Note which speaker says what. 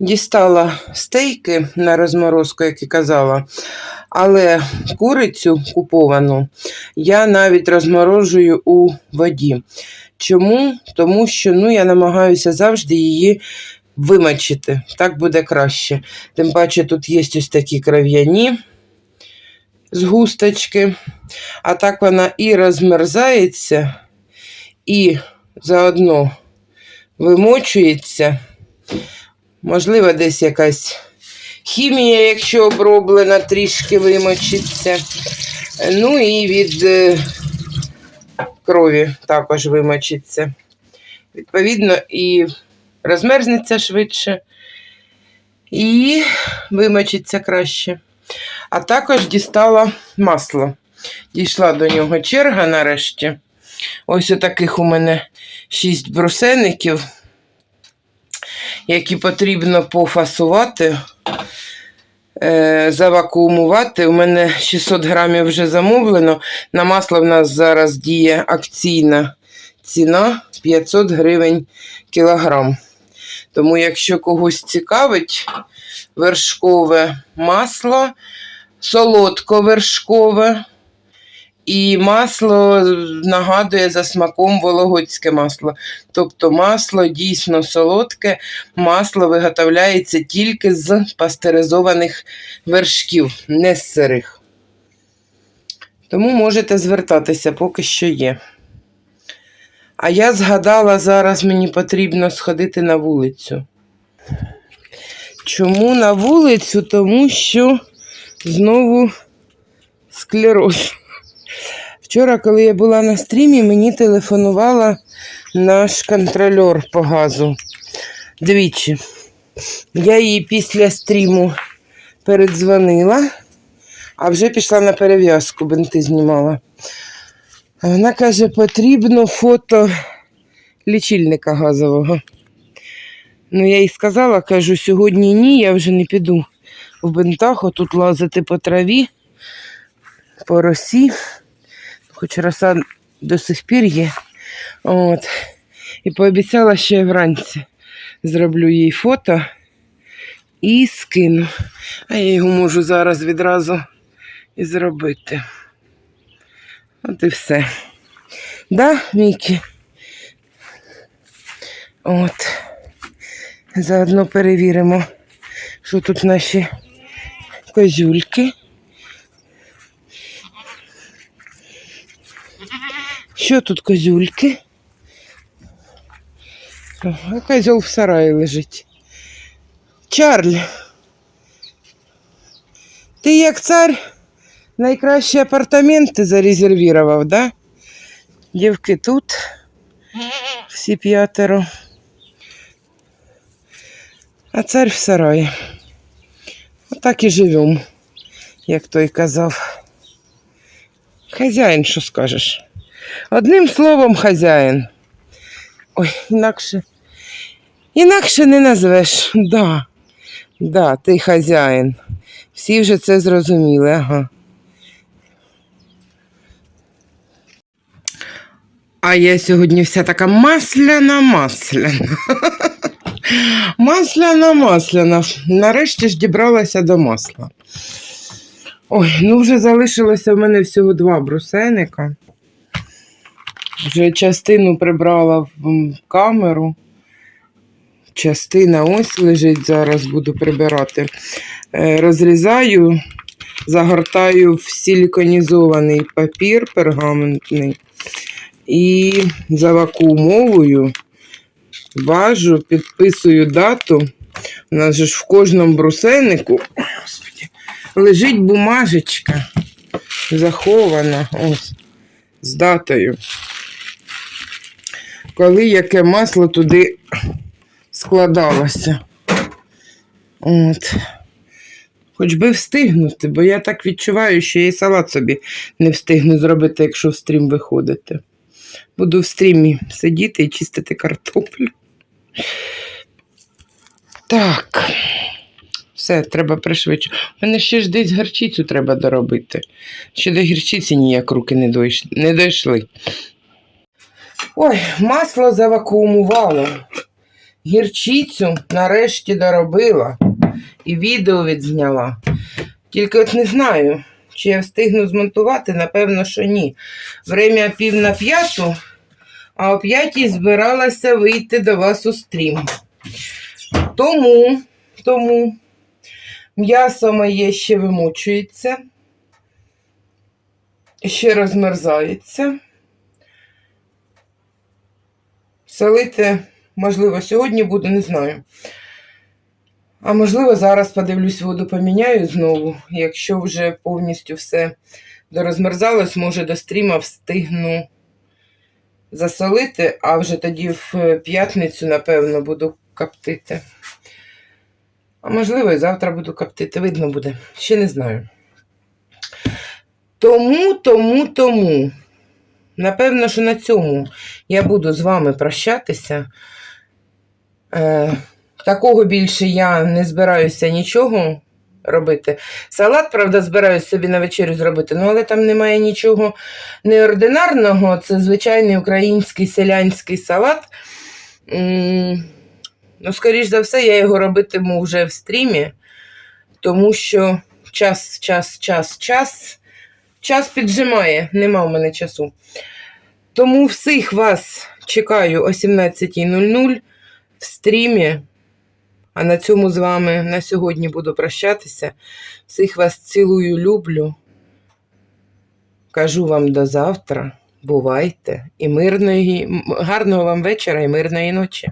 Speaker 1: Дістала стейки на розморозку, як і казала, але курицю куповану я навіть розморожую у воді. Чому? Тому що ну, я намагаюся завжди її вимочити. Так буде краще. Тим паче тут є ось такі кров'яні згусточки, а так вона і розмерзається, і заодно вимочується. Можливо, десь якась хімія, якщо оброблена, трішки вимочиться. Ну і від е, крові також вимочиться. Відповідно, і розмерзнеться швидше, і вимочиться краще. А також дістала масло. Дійшла до нього черга нарешті. Ось отаких у мене 6 брусеників які потрібно пофасувати, е, завакуумувати. У мене 600 грамів вже замовлено. На масло в нас зараз діє акційна ціна 500 гривень кілограм. Тому, якщо когось цікавить вершкове масло, солодко-вершкове, і масло нагадує за смаком вологодське масло. Тобто масло дійсно солодке, масло виготовляється тільки з пастеризованих вершків, не з сирих. Тому можете звертатися, поки що є. А я згадала, зараз мені потрібно сходити на вулицю. Чому на вулицю? Тому що знову склероз. Вчора, коли я була на стрімі, мені телефонувала наш контрольор по газу. Двічі. Я їй після стріму передзвонила, а вже пішла на перев'язку, бинти знімала. Вона каже, потрібно фото лічильника газового. Ну, я їй сказала, кажу, сьогодні ні, я вже не піду в бинтах, отут лазити по траві, по росі хоч роса до сих пір є. От. І пообіцяла, що я вранці зроблю їй фото і скину. А я його можу зараз відразу і зробити. От і все. Да, Мікі? От. Заодно перевіримо, що тут наші козюльки. Що тут козюльки? А козьол в сараї лежить. Чарль. Ти як цар найкращі апартаменти зарезервував, да? Дівки тут. Всі п'ятеро. А цар в сараї. Отак і живемо, як той казав. Хазяїн, що скажеш? Одним словом, хазяїн. Ой, інакше. Інакше не назвеш. Да, да, ти хазяїн. Всі вже це зрозуміли, ага. А я сьогодні вся така масляна, масляна. масляна, масляна. Нарешті ж дібралася до масла. Ой, ну вже залишилося в мене всього два брусеника. Вже частину прибрала в камеру. Частина ось лежить, зараз буду прибирати. Е, Розрізаю, загортаю в силіконізований папір пергаментний і завакуумовую, важу, підписую дату. У нас же ж в кожному брусельнику лежить бумажечка захована ось, з датою коли яке масло туди складалося. От. Хоч би встигнути, бо я так відчуваю, що я і салат собі не встигну зробити, якщо в стрім виходити. Буду в стрімі сидіти і чистити картоплю. Так. Все, треба пришвидше. У мене ще ж десь гарчицю треба доробити. Ще до гірчиці ніяк руки не, дойш... не дійшли. Ой, масло завакуумувало. Гірчицю нарешті доробила і відео відзняла. Тільки от не знаю, чи я встигну змонтувати, напевно, що ні. Время пів на п'яту, а о п'ятій збиралася вийти до вас у стрім. Тому, тому м'ясо моє ще вимочується, ще розмерзається. Солити, можливо, сьогодні буду, не знаю. А можливо, зараз подивлюсь, воду поміняю знову. Якщо вже повністю все дорозмерзалось, може до стріма встигну засолити, а вже тоді в п'ятницю, напевно, буду коптити. А можливо, і завтра буду коптити, видно буде. Ще не знаю. Тому, тому, тому. Напевно, що на цьому я буду з вами прощатися. Е, такого більше я не збираюся нічого робити. Салат, правда, збираюся собі на вечерю зробити, ну, але там немає нічого неординарного. Це звичайний український селянський салат. Ну, скоріш за все, я його робитиму вже в стрімі, тому що час, час, час, час. Час піджимає, нема в мене часу. Тому всіх вас чекаю о 17.00 в стрімі. А на цьому з вами на сьогодні буду прощатися. Всіх вас цілую, люблю. Кажу вам до завтра. Бувайте і мирної, гарного вам вечора і мирної ночі.